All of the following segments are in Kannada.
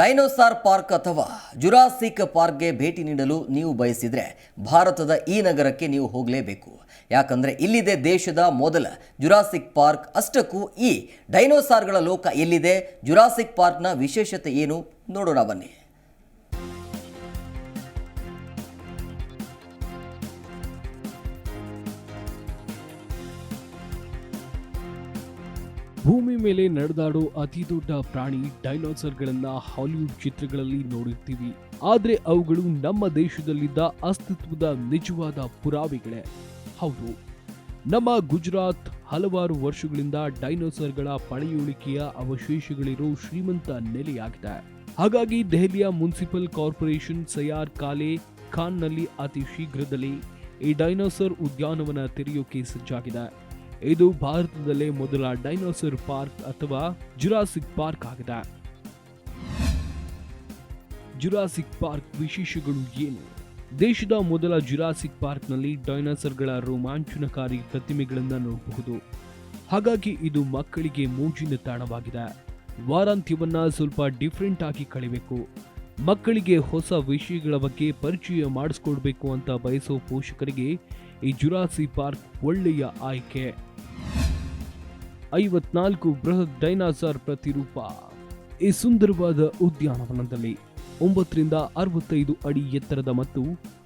ಡೈನೋಸಾರ್ ಪಾರ್ಕ್ ಅಥವಾ ಜುರಾಸಿಕ್ ಪಾರ್ಕ್ಗೆ ಭೇಟಿ ನೀಡಲು ನೀವು ಬಯಸಿದರೆ ಭಾರತದ ಈ ನಗರಕ್ಕೆ ನೀವು ಹೋಗಲೇಬೇಕು. ಯಾಕಂದರೆ ಇಲ್ಲಿದೆ ದೇಶದ ಮೊದಲ ಜುರಾಸಿಕ್ ಪಾರ್ಕ್. ಅಷ್ಟಕ್ಕೂ ಈ ಡೈನೋಸಾರ್ಗಳ ಲೋಕ ಎಲ್ಲಿದೆ? ಜುರಾಸಿಕ್ ಪಾರ್ಕ್ನ ವಿಶೇಷತೆ ಏನು? ನೋಡೋಣ ಬನ್ನಿ. ಭೂಮಿ ಮೇಲೆ ನಡೆದಾಡೋ ಅತಿ ದೊಡ್ಡ ಪ್ರಾಣಿ ಡೈನೋಸರ್ಗಳನ್ನ ಹಾಲಿವುಡ್ ಚಿತ್ರಗಳಲ್ಲಿ ನೋಡಿರ್ತೀವಿ. ಆದ್ರೆ ಅವುಗಳು ನಮ್ಮ ದೇಶದಲ್ಲಿದ್ದ ಅಸ್ತಿತ್ವದ ನಿಜವಾದ ಪುರಾವೆಗಳೇ. ಹೌದು. ನಮ್ಮ ಗುಜರಾತ್ ಹಲವಾರು ವರ್ಷಗಳಿಂದ ಡೈನೋಸರ್ಗಳ ಪಳೆಯುಳಿಕೆಯ ಅವಶೇಷಗಳಿರೋ ಶ್ರೀಮಂತ ನೆಲೆಯಾಗಿದೆ. ಹಾಗಾಗಿ ದೆಹಲಿಯ ಮುನ್ಸಿಪಲ್ ಕಾರ್ಪೊರೇಷನ್ ಸಯಾರ್ ಕಾಲೆ ಖಾನ್ನಲ್ಲಿ ಅತಿ ಶೀಘ್ರದಲ್ಲಿ ಈ ಡೈನೋಸರ್ ಉದ್ಯಾನವನ ತೆರೆಯೋಕೆ ಸಜ್ಜಾಗಿದೆ ಇದು ಭಾರತದಲ್ಲೇ ಮೊದಲ ಡೈನೋಸರ್ ಪಾರ್ಕ್ ಅಥವಾ ಜುರಾಸಿಕ್ ಪಾರ್ಕ್ ಆಗಿದೆ. ಜುರಾಸಿಕ್ ಪಾರ್ಕ್ ವಿಶೇಷಗಳು ಏನು? ದೇಶದ ಮೊದಲ ಜುರಾಸಿಕ್ ಪಾರ್ಕ್ನಲ್ಲಿ ಡೈನೋಸರ್ಗಳ ರೋಮಾಂಚನಕಾರಿ ಪ್ರತಿಮೆಗಳನ್ನು ನೋಡಬಹುದು. ಹಾಗಾಗಿ ಇದು ಮಕ್ಕಳಿಗೆ ಮೋಜಿನ ತಾಣವಾಗಿದೆ. ವಾರಾಂತ್ಯವನ್ನು ಸ್ವಲ್ಪ ಡಿಫ್ರೆಂಟ್ ಆಗಿ ಕಳಿಬೇಕು ಮಕ್ಕಳಿಗೆ ಹೊಸ ವಿಷಯಗಳ ಬಗ್ಗೆ ಪರಿಚಯ ಮಾಡಿಸ್ಕೊಡ್ಬೇಕು ಅಂತ ಬಯಸೋ ಪೋಷಕರಿಗೆ ಈ ಜುರಾಸಿ ಪಾರ್ಕ್ ಒಳ್ಳೆಯ ಆಯ್ಕೆ. ಐವತ್ನಾಲ್ಕು ಬೃಹತ್ ಡೈನಾಸಾರ್ ಪ್ರತಿರೂಪ. ಈ ಸುಂದರವಾದ ಉದ್ಯಾನವನದಲ್ಲಿ ಒಂಬತ್ತರಿಂದ ಅರವತ್ತೈದು ಅಡಿ ಎತ್ತರದ ಮತ್ತು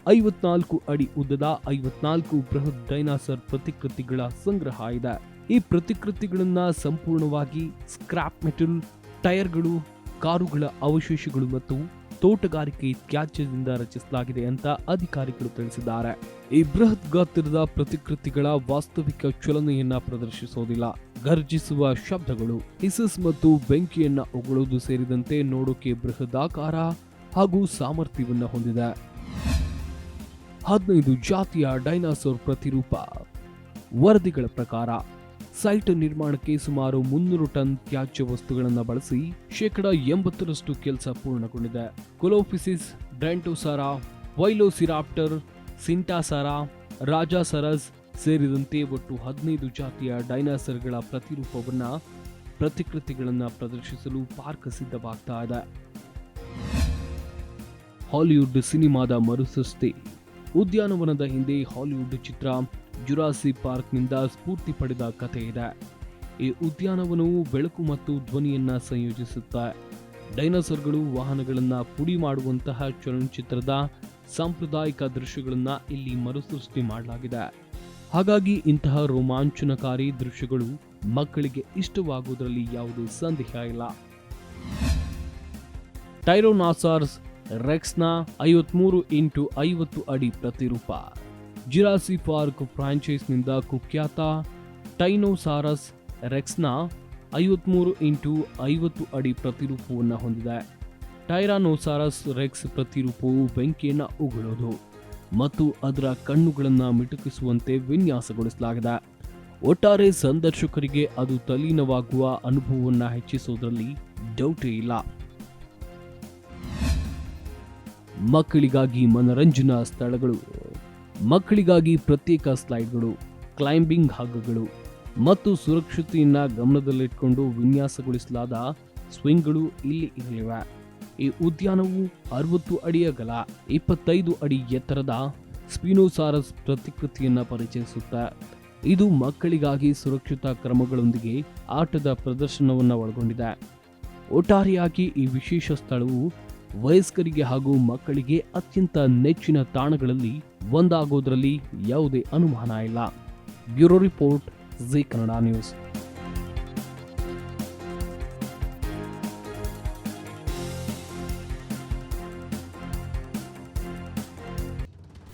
ಐವತ್ನಾಲ್ಕು ಅಡಿ ಉದ್ದದ ಐವತ್ನಾಲ್ಕು ಬೃಹತ್ ಡೈನಾಸರ್ ಪ್ರತಿಕೃತಿಗಳ ಸಂಗ್ರಹ ಇದೆ. ಈ ಪ್ರತಿಕೃತಿಗಳನ್ನ ಸಂಪೂರ್ಣವಾಗಿ ಸ್ಕ್ರಾಪ್ ಮೆಟಲ್ ಟೈರ್ಗಳು, ಕಾರುಗಳ ಅವಶೇಷಗಳು ಮತ್ತು ತೋಟಗಾರಿಕೆ ತ್ಯಾಜ್ಯದಿಂದ ರಚಿಸಲಾಗಿದೆ ಅಂತ ಅಧಿಕಾರಿಗಳು ತಿಳಿಸಿದ್ದಾರೆ. ಈ ಬೃಹತ್ ಗಾತ್ರದ ಪ್ರತಿಕೃತಿಗಳ ವಾಸ್ತವಿಕ ಚಲನೆಯನ್ನ ಪ್ರದರ್ಶಿಸೋದಿಲ್ಲ. ಗರ್ಜಿಸುವ ಶಬ್ದಗಳು, ಹಿಸಸ್ ಮತ್ತು ಬೆಂಕಿಯನ್ನ ಉಗುಳುವುದು ಸೇರಿದಂತೆ ನೋಡೋಕೆ ಬೃಹದಾಕಾರ ಹಾಗೂ ಸಾಮರ್ಥ್ಯವನ್ನ ಹೊಂದಿದೆ. ಹದಿನೈದು ಜಾತಿಯ ಡೈನಾಸೋರ್ ಪ್ರತಿರೂಪ ವರದಿಗಳ ಪ್ರಕಾರ ಸೈಟ್ ನಿರ್ಮಾಣಕ್ಕೆ ಸುಮಾರು ಮುನ್ನೂರು ಟನ್ ತ್ಯಾಜ್ಯ ವಸ್ತುಗಳನ್ನು ಬಳಸಿ ಶೇಕಡ ಎಂಬತ್ತರಷ್ಟು ಕೆಲಸ ಪೂರ್ಣಗೊಂಡಿದೆ. ಕೊಲೋಫಿಸಿಸ್, ಡ್ಯಾಂಟೋಸಾರಾ, ವೈಲೋಸಿರಾಪ್ಟರ್, ಸಿಂಟಾಸಾರಾ, ರಾಜಾಸರಸ್ ಸೇರಿದಂತೆ ಒಟ್ಟು ಹದಿನೈದು ಜಾತಿಯ ಡೈನಾಸರ್ಗಳ ಪ್ರತಿರೂಪವನ್ನ, ಪ್ರತಿಕೃತಿಗಳನ್ನು ಪ್ರದರ್ಶಿಸಲು ಪಾರ್ಕ್ ಸಿದ್ಧವಾಗ್ತಾ ಇದೆ. ಹಾಲಿವುಡ್ ಸಿನಿಮಾದ ಮರುಸೃಷ್ಟಿ. ಉದ್ಯಾನವನದ ಹಿಂದೆ ಹಾಲಿವುಡ್ ಚಿತ್ರ ಜುರಾಸಿ ಪಾರ್ಕ್ನಿಂದ ಸ್ಫೂರ್ತಿ ಪಡೆದ ಕಥೆ ಇದೆ. ಈ ಉದ್ಯಾನವನವು ಬೆಳಕು ಮತ್ತು ಧ್ವನಿಯನ್ನು ಸಂಯೋಜಿಸುತ್ತೆ, ಡೈನೋಸರ್ಗಳು ವಾಹನಗಳನ್ನು ಪುಡಿ ಮಾಡುವಂತಹ ಚಲನಚಿತ್ರದ ಸಾಂಪ್ರದಾಯಿಕ ದೃಶ್ಯಗಳನ್ನು ಇಲ್ಲಿ ಮರುಸೃಷ್ಟಿ ಮಾಡಲಾಗಿದೆ. ಹಾಗಾಗಿ ಇಂತಹ ರೋಮಾಂಚನಕಾರಿ ದೃಶ್ಯಗಳು ಮಕ್ಕಳಿಗೆ ಇಷ್ಟವಾಗುವುದರಲ್ಲಿ ಯಾವುದೇ ಸಂದೇಹ ಇಲ್ಲ. ಟೈರೋನಾಸಾರ್ಸ್ ರೆಕ್ಸ್ನ ಐವತ್ಮೂರು ಇಂಟು ಐವತ್ತು ಅಡಿ ಪ್ರತಿರೂಪ. ಜಿರಾಸಿ ಪಾರ್ಕ್ ಫ್ರಾಂಚೈಸ್ನಿಂದ ಕುಖ್ಯಾತ ಟೈನೋಸಾರಸ್ ರೆಕ್ಸ್ನ ಐವತ್ತ್ಮೂರು ಇಂಟು ಐವತ್ತು ಅಡಿ ಪ್ರತಿರೂಪವನ್ನು ಹೊಂದಿದೆ. ಟೈರಾನೋಸಾರಸ್ ರೆಕ್ಸ್ ಪ್ರತಿರೂಪವು ಬೆಂಕಿಯನ್ನು ಉಗುಳೋದು ಮತ್ತು ಅದರ ಕಣ್ಣುಗಳನ್ನು ಮಿಟುಕಿಸುವಂತೆ ವಿನ್ಯಾಸಗೊಳಿಸಲಾಗಿದೆ. ಒಟ್ಟಾರೆ ಸಂದರ್ಶಕರಿಗೆ ಅದು ತಲೀನವಾಗುವ ಅನುಭವವನ್ನು ಹೆಚ್ಚಿಸುವುದರಲ್ಲಿ ಡೌಟೇ ಇಲ್ಲ. ಮಕ್ಕಳಿಗಾಗಿ ಮನರಂಜನಾ ಸ್ಥಳಗಳು ಮಕ್ಕಳಿಗಾಗಿ ಪ್ರತ್ಯೇಕ ಸ್ಲೈಡ್ಗಳು, ಕ್ಲೈಂಬಿಂಗ್ ಹಗ್ಗಗಳು ಮತ್ತು ಸುರಕ್ಷತೆಯನ್ನು ಗಮನದಲ್ಲಿಟ್ಟುಕೊಂಡು ವಿನ್ಯಾಸಗೊಳಿಸಲಾದ ಸ್ವಿಂಗ್ಗಳು ಇಲ್ಲಿ ಇರಲಿವೆ. ಈ ಉದ್ಯಾನವು ಅರವತ್ತು ಅಡಿ ಅಗಲ, ಇಪ್ಪತ್ತೈದು ಅಡಿ ಎತ್ತರದ ಸ್ಪಿನೋಸಾರಸ್ ಪ್ರತಿಕೃತಿಯನ್ನು ಪರಿಚಯಿಸುತ್ತೆ. ಇದು ಮಕ್ಕಳಿಗಾಗಿ ಸುರಕ್ಷತಾ ಕ್ರಮಗಳೊಂದಿಗೆ ಆಟದ ಪ್ರದರ್ಶನವನ್ನು ಒಳಗೊಂಡಿದೆ. ಒಟ್ಟಾರೆಯಾಗಿ ಈ ವಿಶೇಷ ಸ್ಥಳವು ವಯಸ್ಕರಿಗೆ ಹಾಗೂ ಮಕ್ಕಳಿಗೆ ಅತ್ಯಂತ ನೆಚ್ಚಿನ ತಾಣಗಳಲ್ಲಿ ಒಂದಾಗೋದ್ರಲ್ಲಿ ಯಾವುದೇ ಅನುಮಾನ ಇಲ್ಲ. Bureau report, Zee Kannada news.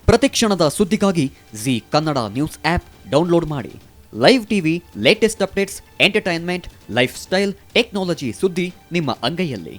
ಪ್ರತಿಕ್ಷಣದ ಸುದ್ದಿಗಾಗಿ Zee Kannada news app download ಮಾಡಿ. Live TV latest updates entertainment lifestyle technology ಸುದ್ದಿ ನಿಮ್ಮ ಅಂಗೈಯಲ್ಲಿ.